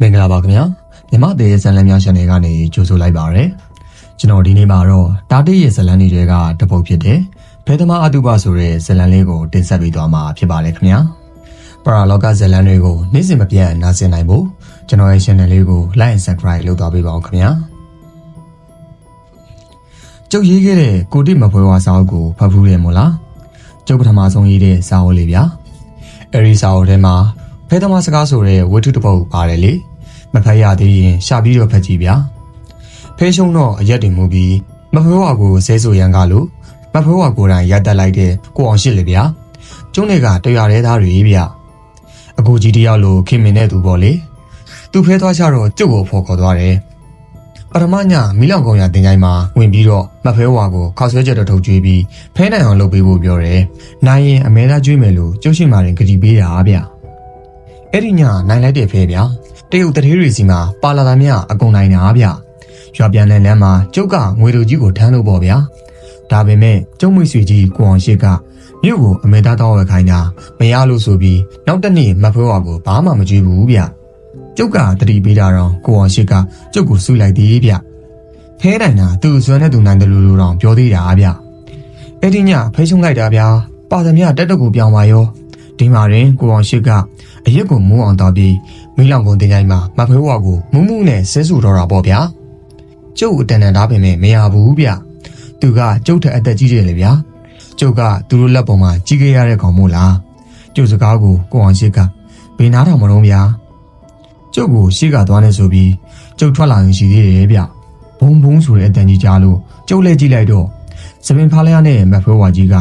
မင်္ဂလာပါခင်ဗျာမြမသေးရဲ့ဇလန်များ channel ကနေကြိုဆိုလိုက်ပါရစေကျွန်တော်ဒီနေ့မှာတော့တာတိရဲ့ဇလန်တွေတွေကတပုတ်ဖြစ်တဲ့ဘဲသမားအတုပဆိုတဲ့ဇလန်လေးကိုတင်ဆက်ပေးသွားမှာဖြစ်ပါတယ်ခင်ဗျာပရာလောကဇလန်တွေကိုနေ့စဉ်မပြတ်နားဆင်နိုင်ဖို့ကျွန်တော်ရဲ့ channel လေးကို like and subscribe လုပ်သွားပေးပါဦးခင်ဗျာကျုပ်ရေးခဲ့တဲ့ကိုတိမဖွဲဝါစာအုပ်ကိုဖတ်ဖူးတယ်မို့လားကျုပ်ပထမဆုံးရေးတဲ့စာအုပ်လေးဗျာအဲဒီစာအုပ်ထဲမှာ ဖဲသမားစကားဆိုတဲ့ဝတ္ထုတစ်ပုဒ်ပါတယ်လေမဖတ်ရသေးရင်ရှာပြီးတော့ဖတ်ကြည့်ဗျာဖဲရှုံတော့အရက်တင်မှုပြီးမဖဲဝါကိုဆဲဆိုရန်ကလို့မဖဲဝါကိုယ်တိုင်ရက်တက်လိုက်တဲ့ကိုအောင်ရှိလေဗျာကျုံးတွေကတရားရဲသားတွေဗျအကူကြီးတယောက်လိုခင်မင်တဲ့သူပေါ့လေသူဖဲသွားချတော့ကျုပ်ကိုဖော်ခေါ်သွားတယ်ပထမညမီလောင်ကုံရတင်ကြိုင်းမှာဝင်ပြီးတော့မဖဲဝါကိုခောက်ဆွဲချက်တော့ထုတ်ကြွေးပြီးဖဲနိုင်အောင်လုပ်ပေးဖို့ပြောတယ်။နိုင်ရင်အမဲသားကျွေးမယ်လို့ကျုပ်ရှိမှရင်ကတိပေးတာဗျ။ အဲ့ဒီညနိုင်လိုက်တဲ့ဖဲဗျာ။တရုတ်တထေးတွေစီမှာပါလာတာမြအကုန်နိုင်တာဗျ။ရွာပြန်တဲ့လမ်းမှာကျုပ်ကငွေတို့ကြီးကိုထမ်းလို့ပေါ့ဗျာ။ဒါပေမဲ့ကျုံမွေဆွေကြီးကိုအောင်ရှိကမြို့ကိုအမဲသားတော့ဝယ်ခိုင်းတာမရလို့ဆိုပြီးနောက်တစ်နေ့မဖဲဝါကိုဘာမှမကြွေးဘူးဗျ။ကျုပ်ကတတိပေးတာတော့ကိုအောင်ရှိကကျုပ်ကိုဆုလိုက်သေးဗျ။ဖဲနိုင်တာသူ့ဆွမ်းနဲ့သူနိုင်တယ်လို့လို့တော့ပြောသေးတာဗျ။အဲ့ဒီညဖဲချုံလိုက်တာဗျာ။ပါသမျှတက်တက်ကိုပြောင်းပါရော။ ဒီမှာရင်ကိုအောင်ရှိကအရက်ကိုမူးအောင်တောက်ပြီးမိလောင်ကုန်တင်ကြိုင်မှာမဖဲဝါကိုမူးမူးနဲ့ဆဲဆူတော့တာပေါ့ဗျာ။ကျုပ်အတန်တန်သားပင်မရဘူးဗျ။သူကကျုပ်ထက်အသက်ကြီးတယ်လေဗျာ။ကျုပ်ကသူတို့လက်ပေါ်မှာကြီးခဲ့ရတဲ့ကောင်မို့လား။ကျုပ်စကားကိုကိုအောင်ရှိကဘယ်နားထောင်မလို့ဗျာ။ကျုပ်ကိုရှေ့ကသွားနေဆိုပြီးကျုပ်ထွက်လာရင်ရှိသေးတယ်ဗျ။ဘုံဘုံဆိုတဲ့အတန်ကြီးကြားလို့ကျုပ်လည်းကြည့်လိုက်တော့စပင်ဖားလျားနဲ့မဖဲဝါကြီးက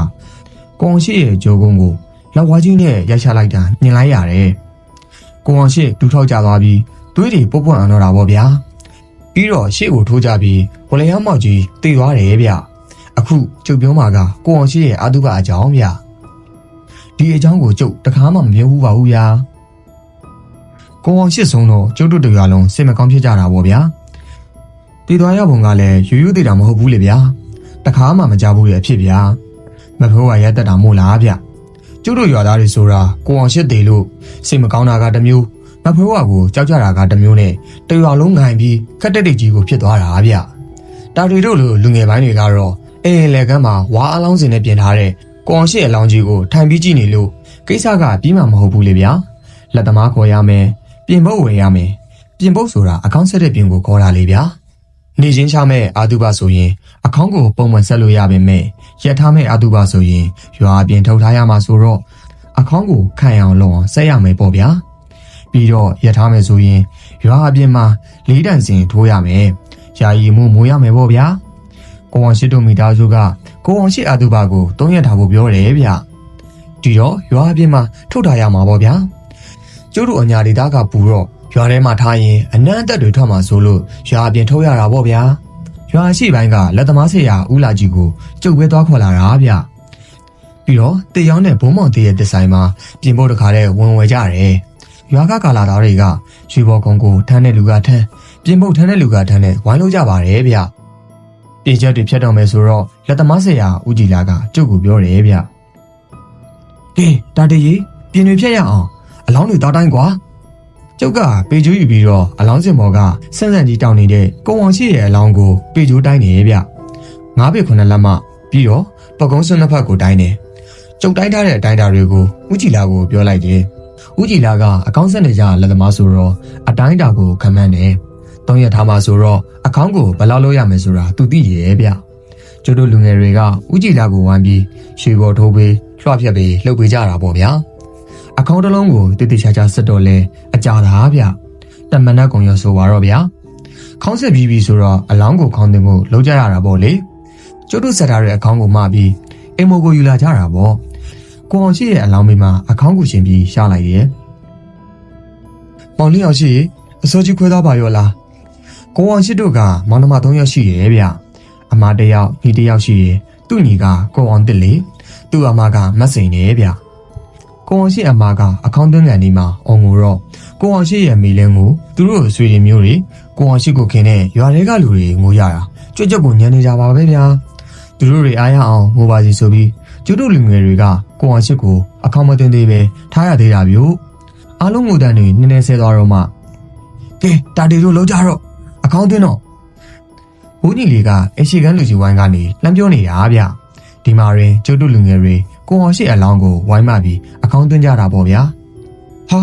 ကိုအောင်ရှိရဲ့ဂျိုးကုန်းကို လောက်ဝါကြီးနဲ့ရိုက်ချလိုက်တာမြင်လိုက်ရတယ်။ကိုအောင်ရှိဒူထောက်ကြသွားပြီးသွေးတွေပုတ်ပွန့်အောင်တော့တာပေါ့ဗျာ။ပြီးတော့ရှေ့ကိုထိုးကြပြီးဝလျားမောက်ကြီးတေသွားတယ်ဗျ။အခုကျုပ်ပြောမှာကကိုအောင်ရှိရဲ့အာတုကအကြောင်းဗျ။ဒီအကြောင်းကိုကျုပ်တခါမှမပြောဘူးပါဘူးဗျာ။ကိုအောင်ရှိဆုံးတော့ကျုပ်တို့တရားလုံးစိတ်မကောင်းဖြစ်ကြတာပေါ့ဗျာ။တည်သွားရပုံကလည်းယူယူသေးတာမဟုတ်ဘူးလေဗျာ။တခါမှမကြဘူးရဲ့အဖြစ်ဗျာ။မဖိုးကရက်တက်တာမို့လားဗျ။ ကျုပ်တို့ရွာသားတွေဆိုတာကိုအောင်ရှိသေးလို့စိတ်မကောင်းတာကတစ်မျိုးမဖိုးကကိုကြောက်ကြတာကတစ်မျိုးနဲ့တရွာလုံးငိုင်ပြီးခက်တက်တက်ကြီးကိုဖြစ်သွားတာဗျ။တာတွေတို့လိုလူငယ်ပိုင်းတွေကတော့အဲလေကမ်းမှာဝါအလောင်းစင်နဲ့ပြင်ထားတဲ့ကိုအောင်ရှိအလောင်းကြီးကိုထိုင်ပြီးကြည့်နေလို့ကိစ္စကပြီးမှမဟုတ်ဘူးလေဗျာ။လက်သမားခေါ်ရမယ်။ပြင်ဖို့ဝယ်ရမယ်။ပြင်ဖို့ဆိုတာအကောင့်ဆက်တဲ့ပြင်ကိုခေါ်တာလေဗျာ။ နေချင်းချမဲ့အာတုဘဆိုရင်အကောင့်ကိုပုံမှန်ဆက်လို့ရပါမယ်။ရက်ထားမဲ့အာတုဘဆိုရင်ရွာအပြင်ထုတ်ထားရမှာဆိုတော့အကောင့်ကိုခံရအောင်လုပ်အောင်ဆက်ရမယ်ပေါ့ဗျာ။ပြီးတော့ရက်ထားမယ်ဆိုရင်ရွာအပြင်မှာလေးတန်စင်ထိုးရမယ်။ယာယီမှုမိုးရမယ်ပေါ့ဗျာ။ကိုအောင်ရှိတို့မိသားစုကကိုအောင်ရှိအာတုဘကိုတုံးရထားဖို့ပြောတယ်ဗျ။ဒီတော့ရွာအပြင်မှာထုတ်ထားရမှာပေါ့ဗျာ။ကျို့တို့အညာဒေသကပူတော့ ရွာထဲမှာထားရင်အနံ့အသက်တွေထွက်မှာဆိုလို့ရွာအပြင်ထုတ်ရတာပေါ့ဗျာရွာရှိပိုင်းကလက်သမားဆေးရဦးလာကြီးကိုကျုပ်ပဲသွားခေါ်လာတာဗျပြီးတော့တေရောင်းနဲ့ဘုံမောင်တေရဲ့ဒီဇိုင်းမှာပြင်ဖို့တခါတည်းဝင်ဝယ်ကြတယ်ရွာကကာလာသားတွေကရွှေဘော်ကုန်းကိုထမ်းတဲ့လူကထမ်းပြင်ဖို့ထမ်းတဲ့လူကထမ်းနဲ့ဝိုင်းလို့ကြပါတယ်ဗျတင်ချက်တွေဖြတ်တော့မယ်ဆိုတော့လက်သမားဆေးရဦးကြည်လာကကျုပ်ကိုပြောတယ်ဗျကဲတာတေကြီးပြင်တွေဖြတ်ရအောင်အလောင်းတွေတောက်တိုင်းကွာ ကျုပ်ကပေကျိုးယူပြီးတော့အလောင်းစင်ဘော်ကဆန့်ဆန့်ကြီးတောင်းနေတဲ့ကုံအောင်ရှိရဲ့အလောင်းကိုပေကျိုးတိုင်းနေဗျငါးပေခုနှစ်လက်မှပြီးတော့ပကုံးစွန်းနှစ်ဖက်ကိုတိုင်းနေကျုပ်တိုင်းထားတဲ့အတိုင်းတာတွေကိုဦးကြည်လာကိုပြောလိုက်တယ်ဦးကြည်လာကအကောင့်ဆက်နေကြလက်သမားဆိုတော့အတိုင်းတာကိုခံမှန်းတယ်သုံးရထားမှဆိုတော့အကောင့်ကိုဘယ်လောက်လုပ်ရမယ်ဆိုတာသူသိရဲ့ဗျကျတို့လူငယ်တွေကဦးကြည်လာကိုဝိုင်းပြီးရွှေဘော်ထိုးပေးလွှတ်ဖြတ်ပေးလှုပ်ပေးကြတာပေါ့ဗျာ အကောင့်တစ်လုံးကိုတိတိကျကျစက်တော့လဲအကြာတာဗျတမန်နဲ့ကုံရဆိုပါတော့ဗျာခေါင်းဆက်ပြီးပြီဆိုတော့အလောင်းကိုခေါင်းတင်ဖို့လုံးကြရတာပေါ့လေကျုပ်တို့ဆက်ထားတဲ့အကောင့်ကိုမှပြီးအိမ်မိုကိုယူလာကြတာပေါ့ကိုအောင်ရှိရဲ့အလောင်းမိမှာအကောင့်ကိုရှင်ပြီးရှားလိုက်တယ်မောင်လေးအောင်ရှိအစိုးကြီးခွဲသားပါရောလားကိုအောင်ရှိတို့ကမောင်နှမ၃ယောက်ရှိရဲ့ဗျအမတစ်ယောက်ညီတစ်ယောက်ရှိရဲ့သူ့ညီကကိုအောင်တစ်လေသူ့အမကမတ်စိန်နေဗျ ကိုအောင်ရှိအမကအကောင့်သွင်းကန်ဒီမှာအောင်ကိုတော့ကိုအောင်ရှိရဲ့မိလင်းကိုသူတို့ဆွေတွေမျိုးတွေကိုအောင်ရှိကိုခင်တဲ့ရွာတွေကလူတွေငိုရတာကြွကြွကိုညံနေကြပါပဲဗျာသူတို့တွေအားရအောင်ငိုပါစီဆိုပြီးကျုပ်တို့လူငယ်တွေကကိုအောင်ရှိကိုအကောင့်မသွင်းသေးပဲထားရသေးတာဗျို့အားလုံးငိုတန်းတွေနည်းနည်းဆဲသွားတော့မှကဲတာတီတို့လောက်ကြတော့အကောင်းသွင်းတော့ဘိုးကြီးလေးကအရှိကန်းလူကြီးဝိုင်းကနေလှမ်းပြောနေတာဗျဒီမှာရင်ကျုပ်တို့လူငယ်တွေ ကိုအောင်ရှိအလောင်းကိုဝိုင်းမပြီးအကောင်းသွင်းကြတာပေါ့ဗျာဟာ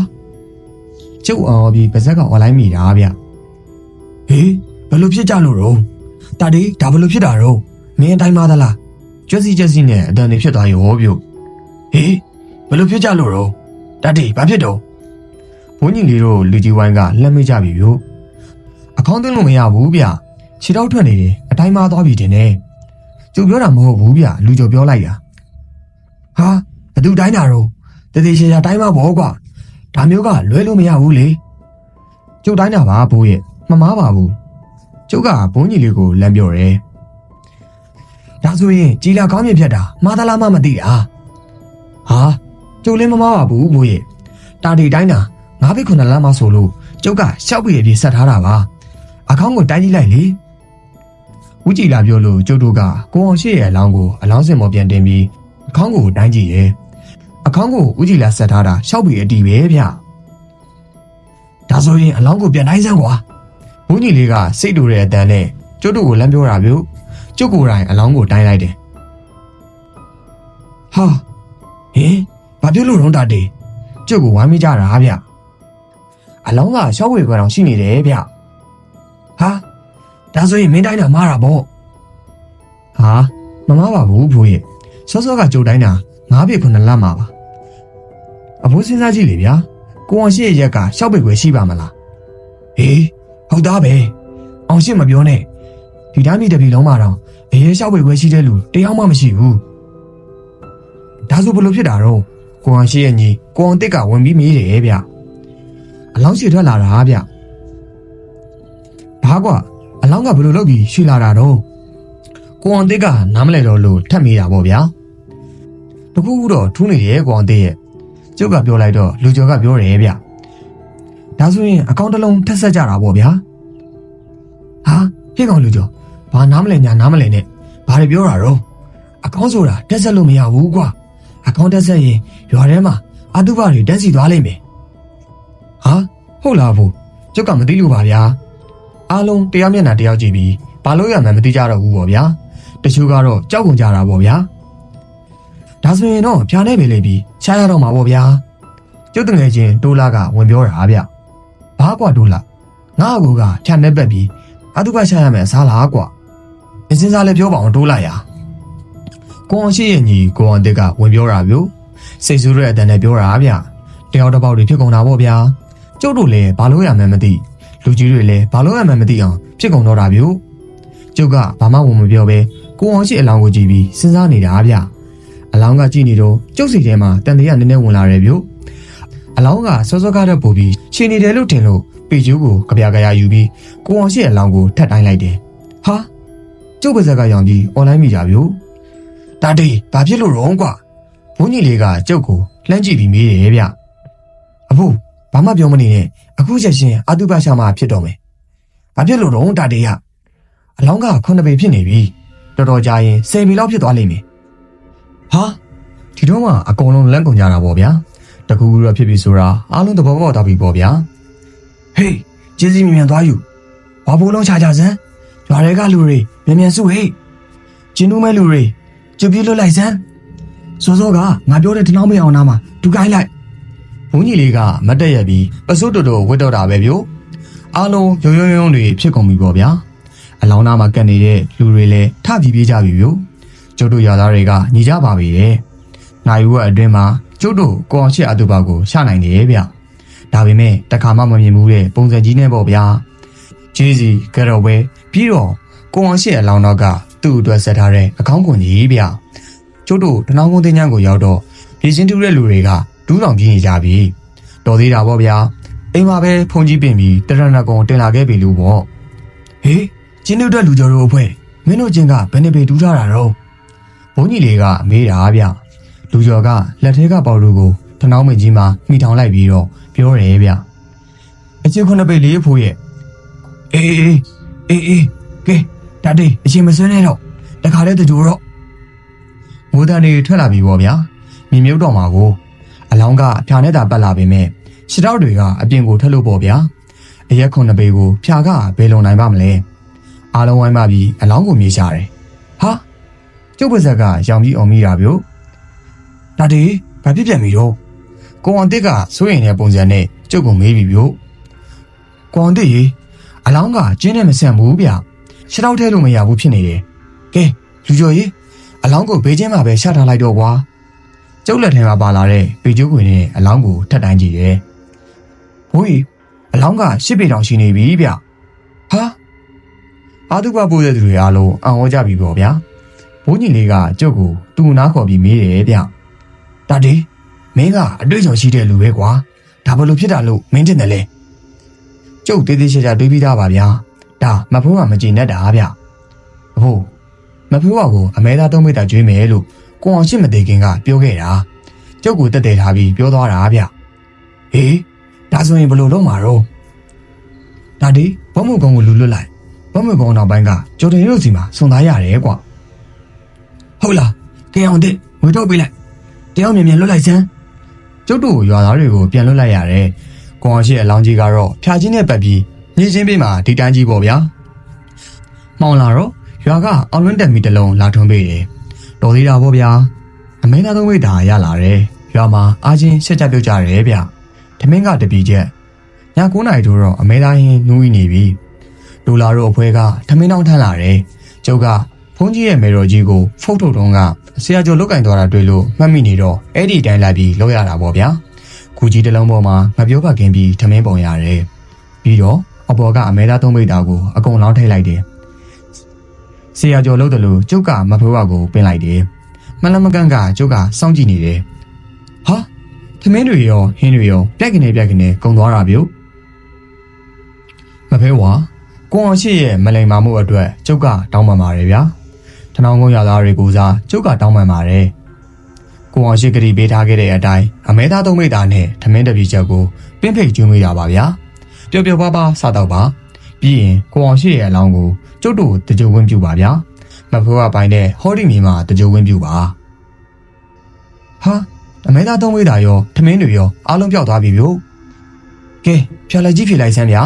ကျုပ်အောင်ပြီးပါဇက်ကဝလိုက်မိတာဗျဟေးဘယ်လိုဖြစ်ကြလို့တော့တာတီဒါဘယ်လိုဖြစ်တာတော့မင်းအတိုင်းမသလားကျွက်စီကျွက်စီနဲ့အတန်နေဖြစ်သွားရောပြုတ်ဟေးဘယ်လိုဖြစ်ကြလို့တော့တာတီဘာဖြစ်တော့ဘုန်းကြီးလေးတို့လူကြီးဝိုင်းကလှမ်းမိကြပြီဗျို့အကောင်းသွင်းလို့မရဘူးဗျခြေထောက်ထွက်နေတယ်အတိုင်းမသွားပြီတင်နေကျုပ်ပြောတာမဟုတ်ဘူးဗျလူကျော်ပြောလိုက်တာ ဟာဘသူတိုင်းတာတော့တတိချေချာတိုင်းမဘောကွာဒါမျိုးကလွဲလို့မရဘူးလေကျုပ်တိုင်းတာပါဘိုးရဲ့မမားပါဘူးကျုပ်ကဘုန်းကြီးလေးကိုလမ်းပြောတယ်ဒါဆိုရင်ကြည်လာကောင်းမြင်ဖြတ်တာမာသလားမမသိတာဟာကျုပ်လည်းမမားပါဘူးဘိုးရဲ့တာတီတိုင်းတာငါးဘိခုနှစ်လမ်းမဆိုလို့ကျုပ်ကရှောက်ပြီးအပြည့်ဆက်ထားတာပါအကောင်းကိုတိုင်းကြည့်လိုက်လေဦးကြည်လာပြောလို့ကျုပ်တို့ကကိုအောင်ရှိရဲ့အလောင်းကိုအလောင်းစင်ပေါ်ပြန်တင်ပြီး အကောင်းကိုတိုင်းကြည့်ရဲ့အကောင်းကိုဦးကြည်လာဆက်ထားတာရှောက်ပြီးအတီးပဲဗျဒါဆိုရင်အလောင်းကိုပြန်တိုင်းစမ်းကွာဦးကြီးလေးကစိတ်တူတဲ့အတန်းနဲ့ကျုပ်တို့ကိုလမ်းပြောတာပြုကျုပ်ကိုယ်တိုင်အလောင်းကိုတိုင်းလိုက်တယ်ဟာဟင်ဘာဖြစ်လို့တော့တာတေကျုပ်ကိုဝမ်းမိကြတာဗျအလောင်းကရှောက်ဝေခွဲတောင်ရှိနေတယ်ဗျဟာဒါဆိုရင်မင်းတိုင်းတာမားတာပေါ့ဟာမမားပါဘူးဘိုးရဲ့ စောစောကကြိုတိုင်းတာငါးပြေခုနှစ်လမှာပါအဖိုးစဉ်းစားကြည့်လေဗျာကိုအောင်ရှိရဲ့ရက်ကရှောက်ပေခွဲရှိပါမလားဟေးဟုတ်သားပဲအောင်ရှိမပြောနဲ့ဒီတိုင်းပြည်တစ်ပြည်လုံးမှာတော့အရေးရှောက်ပေခွဲရှိတဲ့လူတယောက်မှမရှိဘူးဒါဆိုဘယ်လိုဖြစ်တာတော့ကိုအောင်ရှိရဲ့ညီကိုအောင်တစ်ကဝင်ပြီးမေးတယ်ဗျအလောင်းရှည်ထွက်လာတာဗျဘာကွာအလောင်းကဘယ်လိုလုပ်ပြီးရှည်လာတာတော့ ကိုအောင်တစ်ကနားမလဲတော့လို့ထပ်မိတာပေါ့ဗျာတခုခုတော့ထူးနေတယ်ကိုအောင်တစ်ရဲ့ကျုပ်ကပြောလိုက်တော့လူကျော်ကပြောတယ်ဗျဒါဆိုရင်အကောင့်တစ်လုံးထက်ဆက်ကြတာပေါ့ဗျာဟာဟေ့ကောင်လူကျော်ဘာနားမလဲညာနားမလဲနဲ့ဘာတွေပြောတာတော့အကောင့်ဆိုတာတက်ဆက်လို့မရဘူးကွာအကောင့်တက်ဆက်ရင်ရွာထဲမှာအတုပတွေတက်စီသွားလိမ့်မယ်ဟာဟုတ်လားဘူးကျုပ်ကမသိလို့ပါဗျာအားလုံးတရားမျက်နှာတရားကြည့်ပြီးဘာလို့ရမှန်းမသိကြတော့ဘူးပေါ့ဗျာ တချို့ကတော့ကြောက်ကုန်ကြတာပေါ့ဗျာဒါဆိုရင်တော့ဖြာနေပဲလေပြီးရှားရတော့မှာပေါ့ဗျာကျုပ်တငယ်ချင်းတိုးလာကဝင်ပြောတာဗျဘာကွာတိုးလာငါ့အကူကဖြာနေပက်ပြီးအတုကရှာရမယ်အစားလားကွာအစင်းစားလည်းပြောပါအောင်တိုးလာရကိုအောင်ရှိရဲ့ညီကိုအောင်တစ်ကဝင်ပြောတာဗျစိတ်ဆိုးတဲ့အတန်နဲ့ပြောတာဗျတယောက်တစ်ပေါက်တွေဖြစ်ကုန်တာပေါ့ဗျာကျုပ်တို့လည်းဘာလို့ရမှန်းမသိလူကြီးတွေလည်းဘာလို့ရမှန်းမသိအောင်ဖြစ်ကုန်တော့တာဗျို့ကျုပ်ကဘာမှဝင်မပြောပဲ ကိုအောင်ရှိအလောင်းကိုကြည့်ပြီးစဉ်းစားနေတာဗျအလောင်းကကြည့်နေတော့ကျုပ်စီထဲမှာတန်တရားနည်းနည်းဝင်လာတယ်ဗျို့အလောင်းကစောစောကားတဲ့ပို့ပြီးရှင်နေတယ်လို့ထင်လို့ပေကျိုးကိုကြပြကြရယူပြီးကိုအောင်ရှိအလောင်းကိုထပ်တိုင်းလိုက်တယ်ဟာကျုပ်ပါဇက်ကရောင်ပြီးအွန်လိုင်းမိကြဗျို့တာတေးဘာဖြစ်လို့ရောကွာဘုန်းကြီးလေးကကျုပ်ကိုလှမ်းကြည့်ပြီးမေးတယ်ဗျအဖိုးဘာမှပြောမနေနဲ့အခုချက်ချင်းအတုပရှာမှာဖြစ်တော့မယ်။ဘာဖြစ်လို့တော့တာတေးရအလောင်းကခုနှစ်ပေဖြစ်နေပြီ။ တော်တော်ကြာရင်10ပေလောက်ဖြစ်သွားလိမ့်မယ်။ဟာဒီတော့မှအကုန်လုံးလန့်ကုန်ကြတာပေါ့ဗျာ။တကူကူတော့ဖြစ်ပြီဆိုတာအားလုံးသဘောပေါက်သွားပြီပေါ့ဗျာ။ဟေးကျေးဇူးမြင်မြန်သွားယူ။ဘာဘိုးလုံးချာချာစမ်း။ရွာတွေကလူတွေမြန်မြန်စုဟေး။ကျင်းတူးမဲ့လူတွေကြွပြေးလွတ်လိုက်စမ်း။စောစောကငါပြောတဲ့တနောင်းမေအောင်နာမှာဒူကိုင်းလိုက်ဘုန်းကြီးလေးကမတ်တက်ရက်ပြီးပစိုးတော်တော်ဝတ်တော့တာပဲဗျို့အားလုံးရုံရုံရုံတွေဖြစ်ကုန်ပြီပေါ့ဗျာ အလောင်းသားမှာကတ်နေတဲ့လူတွေလည်းထပြေးပြေးကြပြီဗျို့ကျုပ်တို့ရွာသားတွေကညီကြပါပြီတဲ့နိုင်ဝက်အတွင်းမှာကျုပ်တို့ကိုအောင်ချစ်အတူပါကိုရှနိုင်တယ်ဗျဒါပေမဲ့တခါမှမမြင်ဘူးတဲ့ပုံစံကြီးနဲ့ပေါ့ဗျာဂျေးစီကရော်ဝဲပြီးတော့ကိုအောင်ချစ်အလောင်းတော့ကသူ့အတွက်ဆက်ထားတဲ့အကောင်းကွန်ကြီးဗျကျုပ်တို့တနောင်းကုန်းတင်ညံကိုရောက်တော့ပြည်ချင်းတူတဲ့လူတွေကဒူးဆောင်ပြင်းနေကြပြီတော်သေးတာပေါ့ဗျာအိမ်မှာပဲဖုန်ကြီးပင်ပြီးတရဏဂုံတင်လာခဲ့ပြီလို့ပေါ့ဟေး ကျင်းတူတဲ့လူကျော်တို့အဖွဲ့မင်းတို့ချင်းကဘယ်နှပေတူးထားတာတော့ဘုန်းကြီးလေးကမေးတာဗျလူကျော်ကလက်ထဲကပေါလူကိုတနောင်းမင်းကြီးမှာမိထောင်လိုက်ပြီးတော့ပြောတယ်ဗျအချင်းခုနှစ်ပေလေးဖို့ရဲ့အေးအေးအေးအေးကဲတတေးအချင်းမစွန်းနဲ့တော့တခါတည်းတကြိုတော့ငိုးတန်တွေထွက်လာပြီပေါ့ဗျာမြင်မြုပ်တော့မှာကိုအလောင်းကအဖျာနဲ့တာပတ်လာပေမဲ့ခြေထောက်တွေကအပြင်ကိုထွက်လို့ပေါ့ဗျာအရက်ခုနှစ်ပေကိုဖြာကဘယ်လုံနိုင်ပါမလဲ အားလုံးဝိုင်းမပြီးအလောင်းကိုမြေရှာတယ်ဟာကျုပ်ပါဇက်ကရောင်ပြီးအောင်မိတာဗျို့ဒါဒီဘာဖြစ်ပြန်ပြီတော့ကိုအောင်တစ်ကစိုးရင်တဲ့ပုံစံနဲ့ကျုပ်ကိုမေးပြီဗျို့ကိုအောင်တစ်ရေအလောင်းကကျင်းနဲ့မဆန့်ဘူးဗျရှစ်တော့ထဲလို့မရဘူးဖြစ်နေတယ်ကဲလူကျော်ရေအလောင်းကိုဘေးချင်းမှာပဲရှာထားလိုက်တော့ကွာကျုပ်လက်ထဲမှာပါလာတဲ့ပေကျိုးခွေနဲ့အလောင်းကိုထပ်တိုင်းကြည့်တယ်ဘိုးကြီးအလောင်းကရှစ်ပေတောင်ရှိနေပြီဗျဟာ အာတုပပိုးတဲ့သူတွေအားလုံးအံ့ဩကြပြီပေါ့ဗျာဘိုးကြီးလေးကကျုပ်ကိုတူနာခေါ်ပြီးမေးတယ်ဗျတာဒီမင်းကအတွေ့အကြုံရှိတဲ့လူပဲကွာဒါဘလို့ဖြစ်တာလို့မင်းတင်တယ်လေကျုပ်သေးသေးချာချာတွေးပြီးသားပါဗျာဒါမဖိုးကမကြည်နဲ့တာဗျအဖိုးမဖိုးကကိုအမဲသားသုံးမိတာကျွေးမယ်လို့ကိုအောင်ရှိမသေးခင်ကပြောခဲ့တာကျုပ်ကိုတက်တယ်ထားပြီးပြောသွားတာဗျဟေးဒါဆိုရင်ဘလို့တော့မှာတော့ဒါဒီဘောမှုကုန်းကိုလူလွတ်လိုက် ဘောမှုကုန်းနောက်ပိုင်းကဂျိုဒန်ရုပ်စီမှာစွန်သားရတယ်ကွာဟုတ်လားကဲအောင်တဲ့ငွေတော့ပေးလိုက်တရားမြန်မြန်လွတ်လိုက်စမ်းကျုပ်တို့ရွာသားတွေကိုပြန်လွတ်လိုက်ရတယ်ကိုအောင်ရှိအလောင်းကြီးကတော့ဖြာချင်းနဲ့ပတ်ပြီးညင်းချင်းပေးမှာဒီတန်းကြီးပေါ့ဗျာမောင်လာတော့ရွာကအောင်လွန်းတက်မီတစ်လုံးလာထွန်းပေးတယ်တော်သေးတာပေါ့ဗျာအမဲသားသုံးဝိတ်တာရလာတယ်ရွာမှာအားချင်းဆက်ကြပြုတ်ကြတယ်ဗျထမင်းကတပီချက်ည9နာရီတို့တော့အမဲသားဟင်းနူးနေပြီ ဒူလာတို့အဖွဲကထမင်းတောင်းထမ်းလာတယ်ကျုပ်ကဖုန်းကြီးရဲ့မေတော်ကြီးကိုဖုတ်ထုတ်တုံးကဆရာကျော်လုတ်ကင်သွားတာတွေ့လို့မှတ်မိနေတော့အဲ့ဒီတိုင်းလိုက်ပြီးလောက်ရတာပေါ့ဗျာခုကြီးတစ်လုံးပေါ်မှာငပြောပါကင်းပြီးထမင်းပုံရတယ်ပြီးတော့အပေါ်ကအမဲသားသုံးမိတာကိုအကုန်လောင်းထိတ်လိုက်တယ်ဆရာကျော်လုတ်တယ်လို့ကျုပ်ကမဖိုးဝကိုပင်းလိုက်တယ်မလမကန်ကကျုပ်ကစောင့်ကြည့်နေတယ်ဟာထမင်းတွေရောဟင်းတွေရောပြက်ကနေပြက်ကနေကုံသွားတာပြုတ်မဖဲဝါ ကိုအောင်ရှိရဲ့မလိန်မာမှုအတွက်ကျုပ်ကတောင်းပန်ပါတယ်ဗျာထနောင်းကုန်းရသားတွေကိုစားကျုပ်ကတောင်းပန်ပါတယ်ကိုအောင်ရှိကတိပေးထားခဲ့တဲ့အတိုင်းအမဲသားသုံးမိတာနဲ့ထမင်းတစ်ပြည့်ချက်ကိုပင်းဖိတ်ကျွေးမိတာပါဗျာပျော်ပျော်ပါးပါးစားတော့ပါပြီးရင်ကိုအောင်ရှိရဲ့အလောင်းကိုကျုပ်တို့တကြိုဝင်းပြပါဗျာမဖိုးကပိုင်းတဲ့ဟောဒီမီမှာတကြိုဝင်းပြပါဟာအမဲသားသုံးမိတာရောထမင်းတွေရောအားလုံးပြောက်သွားပြီဗျို့ကဲဖြာလိုက်ကြီးဖြေလိုက်စမ်းဗျာ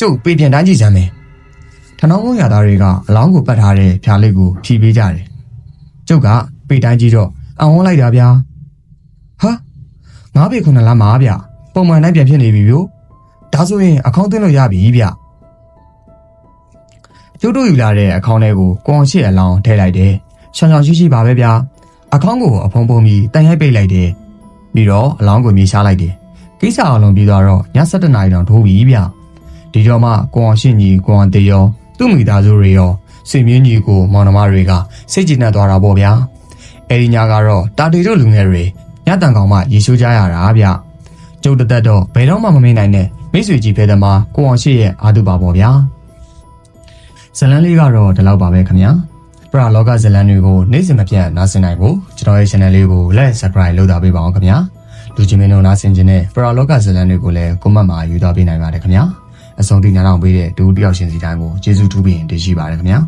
ကျုပ်ပေပြန်တိုင်းကြည့်စမ်းမယ်ထနောင်းကုန်းရသားတွေကအလောင်းကိုပတ်ထားတဲ့ဖြာလေးကိုဖြီးပေးကြတယ်ကျုပ်ကပေတိုင်းကြီးတော့အံဝန်းလိုက်တာဗျာဟာငါးပေခုနှစ်လားမှာဗျပုံမှန်တိုင်းပြန်ဖြစ်နေပြီဗျို့ဒါဆိုရင်အကောင့်သွင်းလို့ရပြီဗျကျုပ်တို့ယူလာတဲ့အကောင့်ထဲကိုကိုအောင်ရှိအလောင်းထည့်လိုက်တယ်ရှောင်ရှောင်ရှိရှိပါပဲဗျာအကောင့်ကိုအဖုံဖုံပြီးတန်ရိုက်ပိတ်လိုက်တယ်ပြီးတော့အလောင်းကိုမြေရှားလိုက်တယ်ကိစ္စအလုံးပြီးတော့ည7နာရီတောင်ထိုးပြီဗျ ဒီတော့မှကိုအောင်ရှိညီကိုအောင်တေရောသူ့မိသားစုတွေရောစင်မြင့်ကြီးကိုမောင်နှမတွေကစိတ်ကြည်နက်သွားတာပေါ့ဗျာအဲဒီညကတော့တာတီတို့လူငယ်တွေညတန်ကောင်မှရေရှိုးကြရတာဗျကျုပ်တသက်တော့ဘယ်တော့မှမမေ့နိုင်တဲ့မိတ်ဆွေကြီးဖဲသမားကိုအောင်ရှိရဲ့အာတုပါပေါ့ဗျာဇလန်းလေးကတော့ဒီလောက်ပါပဲခင်ဗျာပရာလောကဇလန်းတွေကိုနေ့စဉ်မပြတ်နားဆင်နိုင်ဖို့ကျွန်တော်ရဲ့ channel လေးကို like subscribe လုပ်ထားပေးပါအောင်ခင်ဗျာလူချင်းမင်းတို့နားဆင်ခြင်းနဲ့ပရာလောကဇလန်းတွေကိုလည်းကွန်မန့်မှာယူသွားပေးနိုင်ပါတယ်ခင်ဗျာ အဆုံးထိနားထောင်ပေးတဲ့ဒူတယောက်ရှင်စီတိုင်းကိုကျေးဇူးထူးပြီးတင်ရှိပါတယ်ခင်ဗျာ